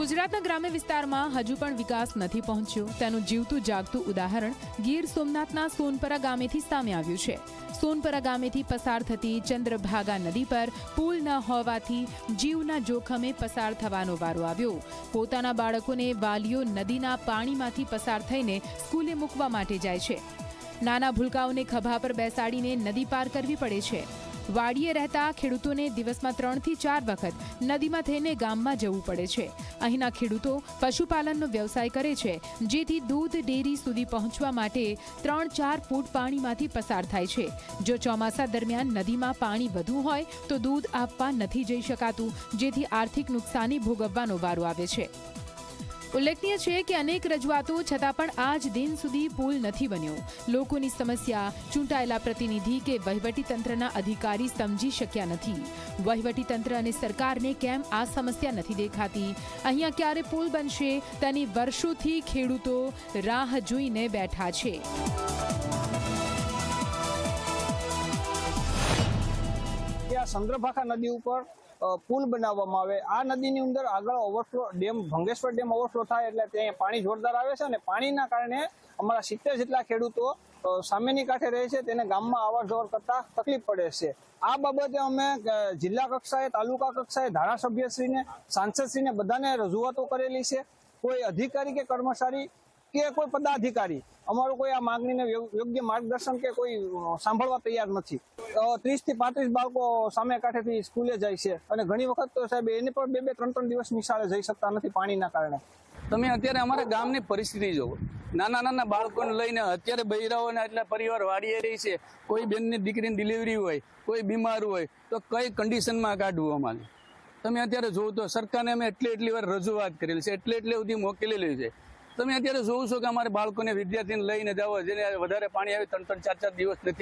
ગુજરાતના ગ્રામ્ય વિસ્તારમાં હજુ પણ વિકાસ નથી પહોંચ્યો. તેનું જીવતું જાગતું ઉદાહરણ ગીર સોમનાથના સોનપરા ગામેથી સામે આવ્યું છે. સોનપરા ગામેથી પસાર થતી ચંદ્રભાગા નદી પર પુલ ન હોવાથી જીવના જોખમે પસાર થવાનો વારો આવ્યો. પોતાના બાળકોને વાલીઓ નદીના પાણીમાંથી પસાર થઈને સ્કૂલે મૂકવા માટે જાય છે. નાના ભૂલકાઓને ખભા પર બેસાડીને નદી પાર કરવી પડે છે. વાડીએ રહેતા ખેડૂતોને દિવસમાં ત્રણથી ચાર વખત નદીમાં થઈને ગામમાં જવું પડે છે. અહીંના ખેડૂતો પશુપાલનનો વ્યવસાય કરે છે, જેથી દૂધ, ડેરી સુધી પહોંચવા માટે ત્રણ ચાર ફૂટ પાણીમાંથી પસાર થાય છે. જો ચોમાસા દરમિયાન નદીમાં પાણી વધુ હોય, તો દૂધ આપવા નથી જઈ શકાતું, જેથી આર્થિક નુકસાની ભોગવવાનો વારો આવે છે. ઉલ્લેખનીય છે કે અનેક રજૂઆતો છતાં પણ આજ દિન સુધી પુલ નથી બન્યો. લોકોની સમસ્યા, ચૂંટાયેલા પ્રતિનિધિ કે વહીવટી તંત્રના અધિકારી સમજી શક્યા નથી. વહીવટી તંત્ર અને સરકારને કેમ આ સમસ્યા નથી દેખાતી? અહીંયા ક્યારે પુલ બનશે? તેની વર્ષોથી ખેડૂતો રાહ જોઈને બેઠા છે. આ નદી ઉપર પુલ બનાવવામાં આવે. આ નદીની અંદર આગળ overflow dam Bhangeshwar dam overflow થાય એટલે ત્યાં પાણી જોરદાર આવે છે અને પાણીના કારણે અમારા સિત્તેર જેટલા ખેડૂતો સામેની કાંઠે રહે છે, તેને ગામમાં અવર જવર કરતા તકલીફ પડે છે. આ બાબતે અમે જિલ્લા કક્ષાએ, તાલુકા કક્ષાએ ધારાસભ્યશ્રીને, સાંસદશ્રીને બધાને રજૂઆતો કરેલી છે. કોઈ અધિકારી કે કર્મચારી કે કોઈ પદાધિકારી. અમારું કોઈ આ માંગણીને યોગ્ય માર્ગદર્શન કે કોઈ સાંભળવા તૈયાર નથી. ત્રીસથી પાંત્રીસ બાળકો સામે કાંઠેથી સ્કૂલે જાય છે અને ઘણી વખત તો સાહેબ એને પણ બે બે ત્રણ ત્રણ દિવસ નિશાળે જઈ શકતા નથી પાણીના કારણે. તમે અત્યારે અમારા ગામની પરિસ્થિતિ જોવો નાના નાના બાળકોને લઈને અત્યારે બૈરાઓને એટલા પરિવાર વાડીએ રહી છે. કોઈ બેનની દીકરીની ડિલિવરી હોય, કોઈ બીમાર હોય, તો કઈ કન્ડિશનમાં કાઢવું અમારે? તમે અત્યારે જોવો તો સરકારને અમે એટલી એટલી વાર રજૂઆત કરેલી છે. એટલે એટલે સુધી મોકલેલી છે. તમે અત્યારે જોવો છો કે અમારે બાળકોને વિદ્યાર્થીને લઈને જાઓ, જેને વધારે પાણી આવે ત્રણ ત્રણ ચાર ચાર દિવસ નથી.